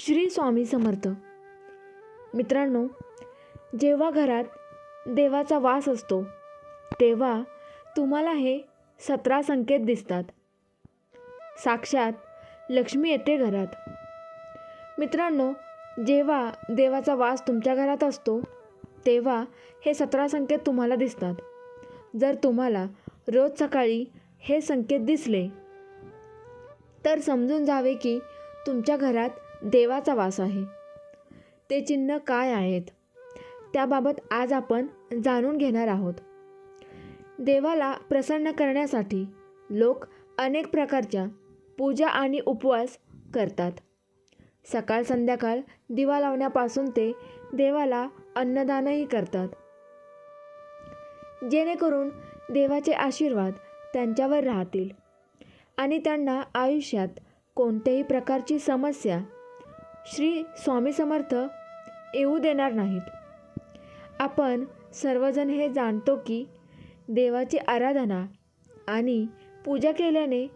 श्री स्वामी समर्थ. मित्रांनो जेव्हा घरात देवाचा वास असतो तेव्हा तुम्हाला हे सतरा संकेत दिसतात. साक्षात लक्ष्मी येते घरात. मित्रांनो जेव्हा देवाचा वास तुमच्या घरात असतो तेव्हा हे सतरा संकेत तुम्हाला दिसतात. जर तुम्हाला रोज सकाळी हे संकेत दिसले तर समजून जावे की तुमच्या घरात देवाचा वास आहे. ते चिन्ह काय आहेत? त्याबाबत आज आपण जाणून घेणार आहोत. देवाला प्रसन्न करण्यासाठी लोक अनेक प्रकारच्या पूजा आणि उपवास करतात. सकाळ संध्याकाळ दिवा लावण्यापासून ते देवाला अन्नदानही करतात. जेणेकरून देवाचे आशीर्वाद त्यांच्यावर राहतील आणि त्यांना आयुष्यात कोणत्याही प्रकारची समस्या श्री स्वामी समर्थ येऊ देणार नाहीत. आपण सर्वजण हे जाणतो की देवाची आराधना आणि पूजा केल्याने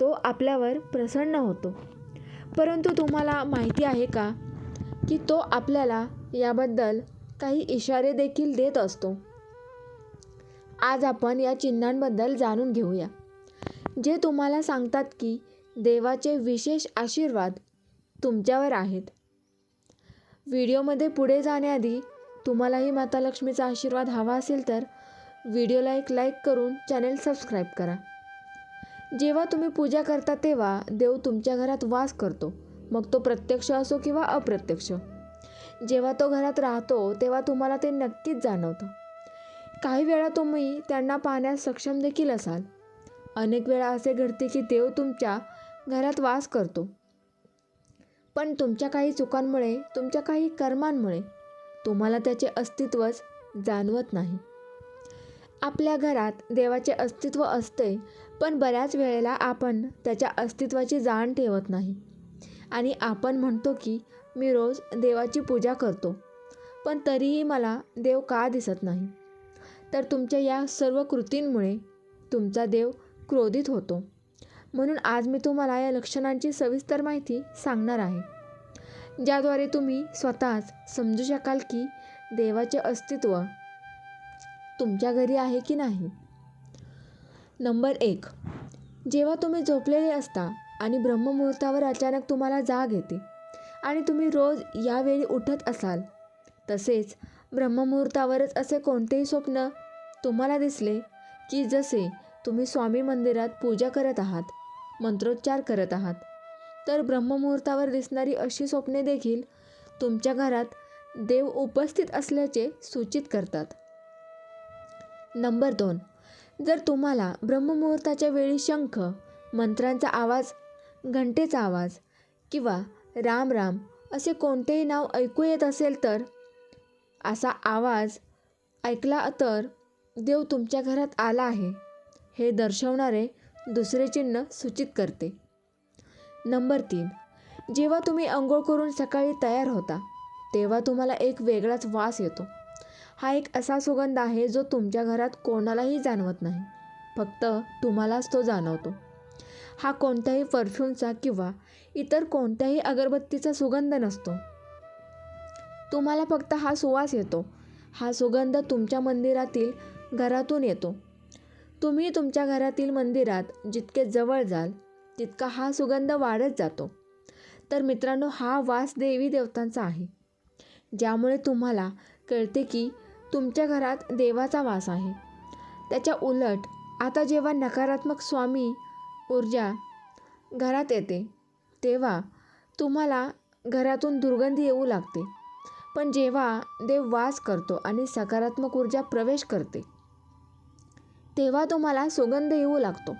तो आपल्यावर प्रसन्न होतो. परंतु तुम्हाला माहिती आहे का की तो आपल्याला याबद्दल काही इशारे देखील देत असतो? आज आपण या चिन्हांबद्दल जाणून घेऊया जे तुम्हाला सांगतात की देवाचे विशेष आशीर्वाद तुमच्यावर आहेत. व्हिडिओमध्ये पुढे जाण्याआधी तुम्हालाही माता लक्ष्मीचा आशीर्वाद हवा असेल तर व्हिडिओला एक लाईक करून चॅनेल सबस्क्राईब करा. जेव्हा तुम्ही पूजा करता तेव्हा देव तुमच्या घरात वास करतो. मग तो प्रत्यक्ष असो किंवा अप्रत्यक्ष. जेव्हा तो घरात राहतो तेव्हा तुम्हाला ते नक्कीच जाणवतं. काही वेळा तुम्ही त्यांना पाहण्यास सक्षम देखील असाल. अनेक वेळा असे घडते की देव तुमच्या घरात वास करतो. पण तुमच्या काही चुकांमुळे तुमच्या काही कर्मांमुळे तुम्हाला त्याचे अस्तित्वच जाणवत नाही. आपल्या घरात देवाचे अस्तित्व असते पण बऱ्याच वेळेला आपण त्याच्या अस्तित्वाची जाण ठेवत नाही. आणि आपण म्हणतो की मी रोज देवाची पूजा करतो पण तरीही मला देव का दिसत नाही? तर तुमच्या या सर्व कृतींमुळे तुमचा देव क्रोधित होतो. म्हणून आज मी तुम्हाला या लक्षणांची सविस्तर माहिती सांगणार आहे. ज्याद्वारे तुम्ही स्वतःच समजू शकाल की देवाचे अस्तित्व तुमच्या घरी आहे की नाही. नंबर एक. जेव्हा तुम्ही झोपलेले असता आणि ब्रह्ममुहूर्तावर अचानक तुम्हाला जाग येते आणि तुम्ही रोज यावेळी उठत असाल तसेच ब्रह्ममुहूर्तावरच असे कोणतेही स्वप्न तुम्हाला दिसले की जसे तुम्ही स्वामी मंदिरात पूजा करत आहात मंत्रोच्चार करत आहात तर ब्रह्ममुहूर्तावर दिसणारी अशी स्वप्ने देखील तुमच्या घरात देव उपस्थित असल्याचे सूचित करतात. नंबर दोन. जर तुम्हाला ब्रह्ममुहूर्ताच्या वेळी शंख मंत्रांचा आवाज घंटेचा आवाज किंवा राम राम असे कोणतेही नाव ऐकू येत असेल तर असा आवाज ऐकला तर देव तुमच्या घरात आला आहे. हे दर्शवणारे दुसरे चिन्ह सूचित करते. नंबर तीन. जेव्हा तुम्ही अंघोळ करून सकाळी तयार होता तेव्हा तुम्हाला एक वेगळाच वास येतो. हा एक असा सुगंध आहे जो तुमच्या घरात कोणालाही जाणवत नाही. फक्त तुम्हालाच तो जाणवतो. हा कोणत्याही परफ्यूमचा किंवा इतर कोणत्याही अगरबत्तीचा सुगंध नसतो. तुम्हाला फक्त हा सुवास येतो. हा सुगंध तुमच्या मंदिरातील घरातून येतो. तुम्ही तुमच्या घरातील मंदिरात जितके जवळ जाल तितका हा सुगंध वाढत जातो. तर मित्रांनो हा वास देवी देवतांचा आहे. ज्यामुळे तुम्हाला कळते की तुमच्या घरात देवाचा वास आहे. त्याच्या उलट आता जेव्हा नकारात्मक स्वामी ऊर्जा घरात येते तेव्हा तुम्हाला घरातून दुर्गंधी येऊ लागते. पण जेव्हा देव वास करतो आणि सकारात्मक ऊर्जा प्रवेश करते तेव्हा तुम्हाला सुगंध येऊ लागतो.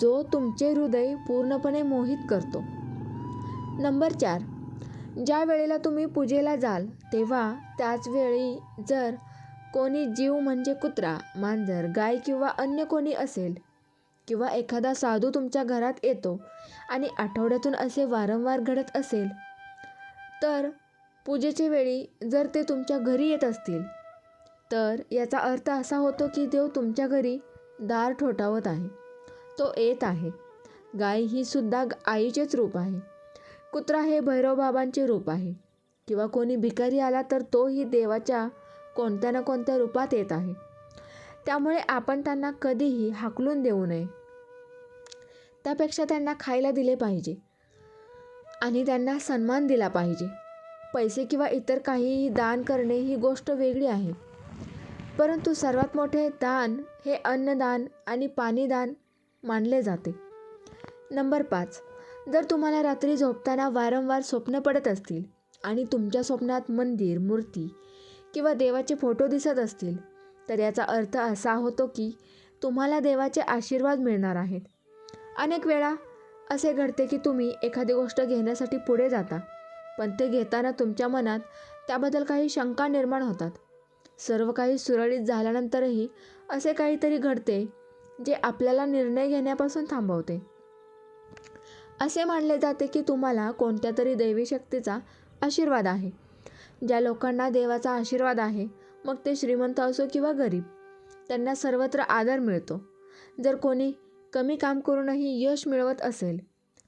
जो तुमचे हृदय पूर्णपणे मोहित करतो. नंबर चार. ज्या वेळेला तुम्ही पूजेला जाल तेव्हा त्याचवेळी जर कोणी जीव म्हणजे कुत्रा मांजर गाय किंवा अन्य कोणी असेल किंवा एखादा साधू तुमच्या घरात येतो आणि आठवड्यातून असे वारंवार घडत असेल तर पूजेच्या वेळी जर ते तुमच्या घरी येत असतील तर याचा अर्थ असा होतो की देव तुमच्या घरी दार ठोठावत आहे. तो येत आहे. गाय ही सुद्धा आईचेच रूप आहे. कुत्रा हे भैरवबाबांचे रूप आहे. किंवा कोणी भिकारी आला तर तोही देवाच्या कोणत्या ना कोणत्या रूपात येत आहे. त्यामुळे आपण त्यांना कधीही हाकलून देऊ नये. त्यापेक्षा त्यांना खायला दिले पाहिजे. आणि त्यांना सन्मान दिला पाहिजे. पैसे किंवा इतर काहीही दान करणे ही गोष्ट वेगळी आहे. परंतु सर्वात मोठे दान हे अन्नदान आणि पाणीदान मानले जाते. नंबर पाच. जर तुम्हाला रात्री झोपताना वारंवार स्वप्न पडत असतील आणि तुमच्या स्वप्नात मंदिर मूर्ती किंवा देवाचे फोटो दिसत असतील तर याचा अर्थ असा होतो की तुम्हाला देवाचे आशीर्वाद मिळणार आहेत. अनेक वेळा असे घडते की तुम्ही एखादी गोष्ट घेण्यासाठी पुढे जाता पण ते घेताना तुमच्या मनात त्याबद्दल काही शंका निर्माण होतात. सर्व काही सुरळीत झाल्यानंतरही असे काहीतरी घडते जे आपल्याला निर्णय घेण्यापासून थांबवते. असे मानले जाते की तुम्हाला कोणत्या तरी दैवी शक्तीचा आशीर्वाद आहे. ज्या लोकांना देवाचा आशीर्वाद आहे मग ते श्रीमंत असो किंवा गरीब त्यांना सर्वत्र आदर मिळतो. जर कोणी कमी काम करूनही यश मिळवत असेल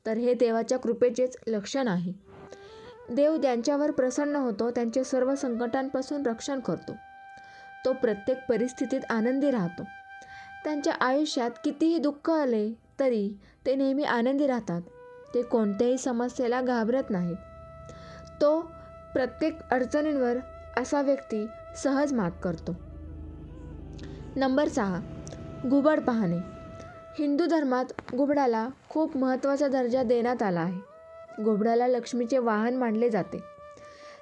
तर हे देवाच्या कृपेचेच लक्षण आहे. देव ज्यांच्यावर प्रसन्न होतो त्यांचे सर्व संकटांपासून रक्षण करतो. तो प्रत्येक परिस्थितीत आनंदी राहतो. त्यांच्या आयुष्यात कितीही दुःख आले तरी ते नेहमी आनंदी राहतात. ते कोणत्याही समस्येला घाबरत नाहीत. तो प्रत्येक अडचणींवर असा व्यक्ती सहज मात करतो. नंबर सहा. घुबड पाहणे. हिंदू धर्मात घुबडाला खूप महत्त्वाचा दर्जा देण्यात आला आहे. घुबडाला लक्ष्मीचे वाहन मानले जाते.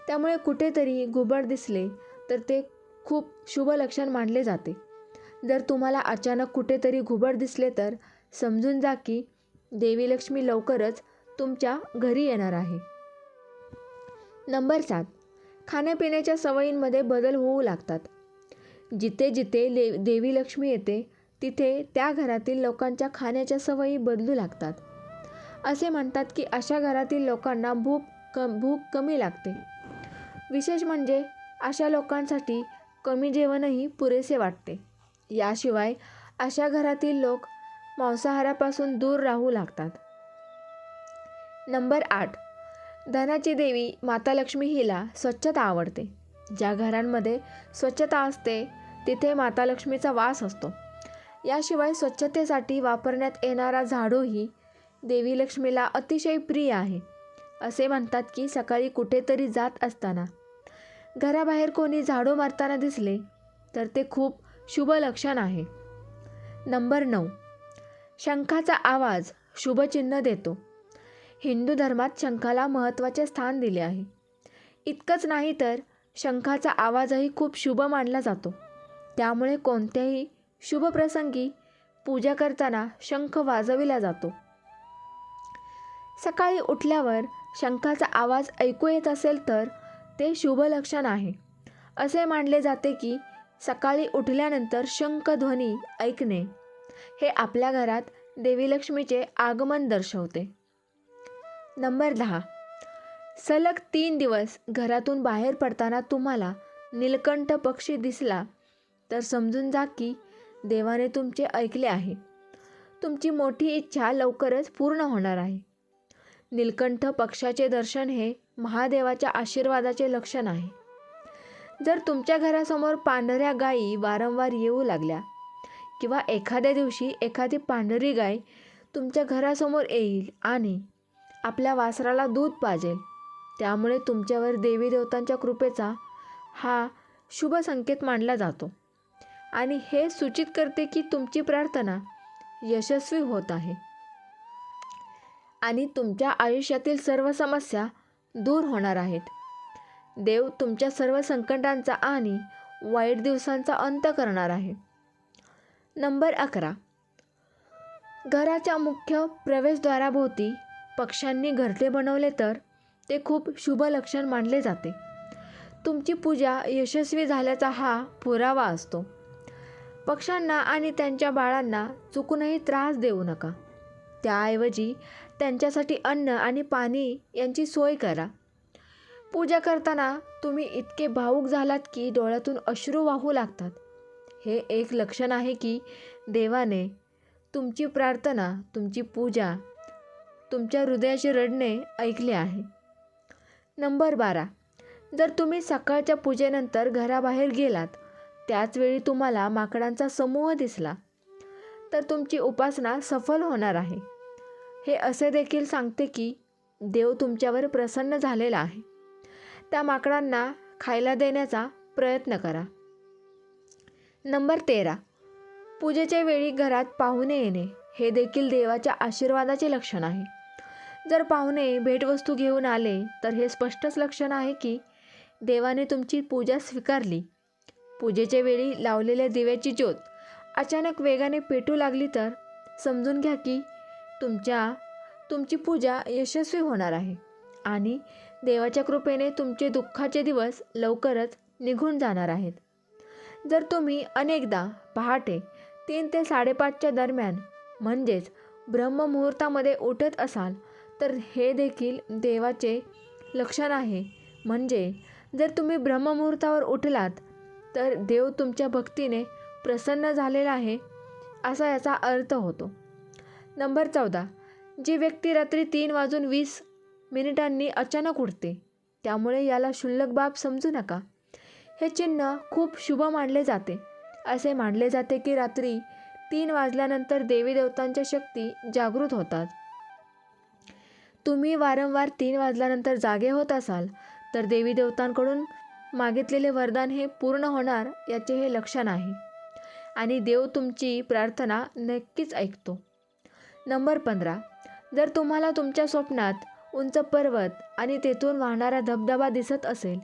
त्यामुळे कुठेतरी घुबड दिसले तर ते खूप शुभ लक्षण मानले जाते. जर तुम्हाला अचानक कुठेतरी घुबड दिसले तर समजून जा की देवी लक्ष्मी लवकरच तुमच्या घरी येणार आहे. नंबर सात. खाण्यापिण्याच्या सवयींमध्ये बदल होऊ लागतात. जिथे जिथे ले देवी लक्ष्मी येते तिथे त्या घरातील लोकांच्या खाण्याच्या सवयी बदलू लागतात. असे म्हणतात की अशा घरातील लोकांना भूक कम भूक कमी लागते. विशेष म्हणजे अशा लोकांसाठी कमी जेवणही पुरेसे वाटते. याशिवाय अशा घरातील लोक मांसाहारापासून दूर राहू लागतात. नंबर आठ. धनाची देवी माता लक्ष्मी हिला स्वच्छता आवडते. ज्या घरांमध्ये स्वच्छता असते तिथे माता लक्ष्मीचा वास असतो. याशिवाय स्वच्छतेसाठी वापरण्यात येणारा झाडूही देवी लक्ष्मीला अतिशय प्रिय आहे. असे म्हणतात की सकाळी कुठेतरी जात असताना घराबाहेर कोणी झाडू मारताना दिसले तर ते खूप शुभ लक्षण आहे. नंबर नऊ. शंखाचा आवाज शुभचिन्ह देतो. हिंदू धर्मात शंखाला महत्त्वाचे स्थान दिले आहे. इतकंच नाही तर शंखाचा आवाजही खूप शुभ मानला जातो. त्यामुळे कोणत्याही शुभ प्रसंगी पूजा करताना शंख वाजविला जातो. सकाळी उठल्यावर शंखाचा आवाज ऐकू येत असेल तर ते शुभ लक्षण आहे. असे मानले जाते की सकाळी उठल्यानंतर शंखध्वनी ऐकणे हे आपल्या घरात देवीलक्ष्मीचे आगमन दर्शवते. नंबर दहा. सलग तीन दिवस घरातून बाहेर पडताना तुम्हाला नीलकंठ पक्षी दिसला तर समजून जा की देवाने तुमचे ऐकले आहे. तुमची मोठी इच्छा लवकरच पूर्ण होणार आहे. नीलकंठ पक्षाचे दर्शन हे महादेवाच्या आशीर्वादाचे लक्षण आहे. जर तुमच्या घरासमोर पांढऱ्या गायी वारंवार येऊ लागल्या किंवा एखाद्या दिवशी एखादी पांढरी गाय तुमच्या घरासमोर येईल आणि आपल्या वासराला दूध पाजेल त्यामुळे तुमच्यावर देवी देवतांच्या कृपेचा हा शुभ संकेत मानला जातो. आणि हे सूचित करते की तुमची प्रार्थना यशस्वी होत आहे. आणि तुमच्या आयुष्यातील सर्व समस्या दूर होणार आहेत. देव तुमच्या सर्व संकटांचा आणि वाईट दिवसांचा अंत करणार आहे. नंबर अकरा. घराच्या मुख्य प्रवेशद्वाराभोवती पक्ष्यांनी घरटे बनवले तर ते खूप शुभ लक्षण मानले जाते. तुमची पूजा यशस्वी झाल्याचा हा पुरावा असतो. पक्ष्यांना आणि त्यांच्या बाळांना चुकूनही त्रास देऊ नका. त्याऐवजी त्यांच्यासाठी अन्न आणि पाणी यांची सोय करा. पूजा करताना तुम्ही इतके भावूक झालात की डोळ्यातून अश्रू वाहू लागतात. हे एक लक्षण आहे की देवाने तुमची प्रार्थना तुमची पूजा तुमच्या हृदयाचे रडणे ऐकले आहे. नंबर बारा. जर तुम्ही सकाळच्या पूजेनंतर घराबाहेर गेलात त्याचवेळी तुम्हाला माकडांचा समूह दिसला. तर तुमची उपासना सफल होणार आहे. हे असे देखील सांगते की देव तुमच्यावर प्रसन्न झालेला आहे. त्या माकडांना खायला देण्याचा प्रयत्न करा. नंबर तेरा. पूजेच्या वेळी घरात पाहुणे येणे हे देखील देवाच्या आशीर्वादाचे लक्षण आहे. जर पाहुणे भेटवस्तू घेऊन आले तर हे स्पष्टच लक्षण आहे की देवाने तुमची पूजा स्वीकारली. पूजेच्या वेळी लावलेल्या दिव्याची ज्योत अचानक वेगाने पेटू लागली तर समजून घ्या की तुमच्या तुमची पूजा यशस्वी होणार आहे आणि देवाच्या कृपेने तुमचे दुःखाचे दिवस लवकरच निघून जाणार आहेत. जर तुम्ही अनेकदा पहाटे तीन ते साडेपाचच्या दरम्यान म्हणजेच ब्रह्ममुहूर्तामध्ये उठत असाल तर हे देखील देवाचे लक्षण आहे. म्हणजे जर तुम्ही ब्रह्ममुहूर्तावर उठलात तर देव तुमच्या भक्तीने प्रसन्न झालेला आहे असा याचा अर्थ होतो. नंबर चौदा. जी व्यक्ती रात्री तीन वाजून वीस मिनिटांनी अचानक उठते त्यामुळे याला क्षुल्लक बाब समजू नका. हे चिन्ह खूप शुभ मानले जाते. असे मानले जाते की रात्री तीन वाजल्यानंतर देवी देवतांच्या शक्ती जागृत होतात. तुम्ही वारंवार तीन वाजल्यानंतर जागे होत असाल तर देवी देवतांकडून मागितलेले वरदान हे पूर्ण होणार याचे हे लक्षण आहे. आणि देव तुमची प्रार्थना नक्कीच ऐकतो. नंबर पंधरा. जर तुम्हाला तुमच्या स्वप्नात उंच पर्वत आणि तेथून वाहणारा धबधबा दिसत असेल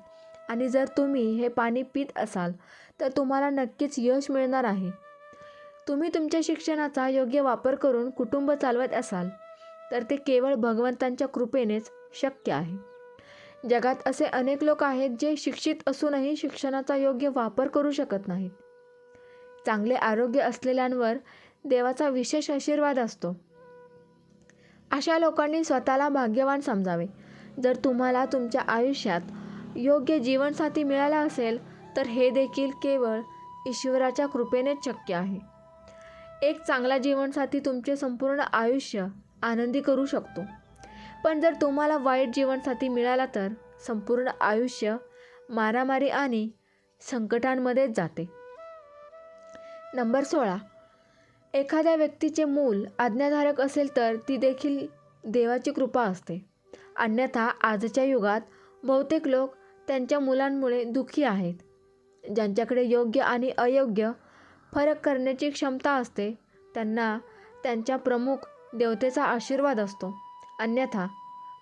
आणि जर तुम्ही हे पाणी पित असाल तर तुम्हाला नक्कीच यश मिळणार आहे. तुम्ही तुमच्या शिक्षणाचा योग्य वापर करून कुटुंब चालवत असाल तर ते केवळ भगवंतांच्या कृपेनेच शक्य आहे. जगात असे अनेक लोक आहेत जे शिक्षित असूनही शिक्षणाचा योग्य वापर करू शकत नाहीत. चांगले आरोग्य असलेल्यांवर देवाचा विशेष आशीर्वाद असतो. अशा लोकांनी स्वतःला भाग्यवान समजावे. जर तुम्हाला तुमच्या आयुष्यात योग्य जीवनसाथी मिळाला असेल तर हे देखील केवळ ईश्वराच्या कृपेनेच शक्य आहे. एक चांगला जीवनसाथी तुमचे संपूर्ण आयुष्य आनंदी करू शकतो. पण जर तुम्हाला वाईट जीवनसाथी मिळाला तर संपूर्ण आयुष्य मारामारी आणि संकटांमध्येच जाते. नंबर सोळा. एखाद्या व्यक्तीचे मूल आज्ञाधारक असेल तर ती देखील देवाची कृपा असते. अन्यथा आजच्या युगात बहुतेक लोक त्यांच्या मुलांमुळे दुःखी आहेत. ज्यांच्याकडे योग्य आणि अयोग्य फरक करण्याची क्षमता असते त्यांना त्यांच्या प्रमुख देवतेचा आशीर्वाद असतो. अन्यथा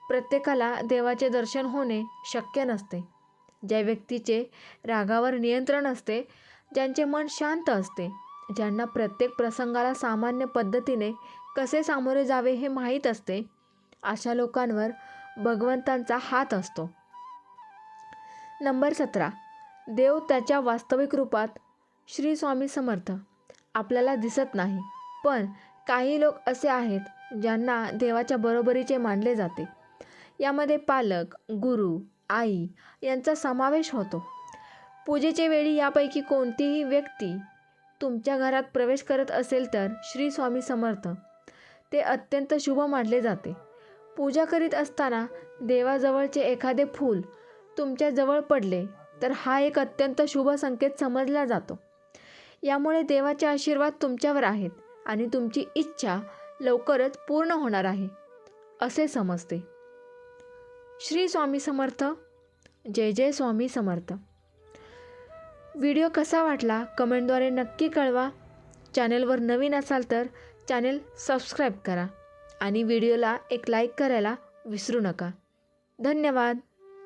प्रत्येकाला देवाचे दर्शन होणे शक्य नसते. ज्या व्यक्तीचे रागावर नियंत्रण असते ज्यांचे मन शांत असते ज्यांना प्रत्येक प्रसंगाला सामान्य पद्धतीने कसे सामोरे जावे हे माहीत असते अशा लोकांवर भगवंतांचा हात असतो. नंबर सतरा. देव त्याच्या वास्तविक रूपात श्री स्वामी समर्थ. आपल्याला दिसत नाही पण काही लोक असे आहेत ज्यांना देवाच्या बरोबरीचे मानले जाते. यामध्ये पालक गुरु आई यांचा समावेश होतो. पूजेचे वेळी यापैकी कोणतीही व्यक्ती तुमच्या घरात प्रवेश करत असेल तर श्री स्वामी समर्थ. ते अत्यंत शुभ मानले जाते. पूजा करीत असताना देवाजवळचे एखादे फूल तुमच्या जवळ पडले तर हा एक अत्यंत शुभ संकेत समजला जातो. यामुळे देवाचे आशीर्वाद तुमच्यावर आहेत आणि तुमची इच्छा लवकरच पूर्ण होणार आहे असे समजते. श्री स्वामी समर्थ. जय जय स्वामी समर्थ. व्हिडिओ कसा वाटला कमेंटद्वारे नक्की कळवा. चॅनलवर नवीन असाल तर चॅनेल सबस्क्राईब करा आणि व्हिडिओला एक लाईक करायला विसरू नका. धन्यवाद.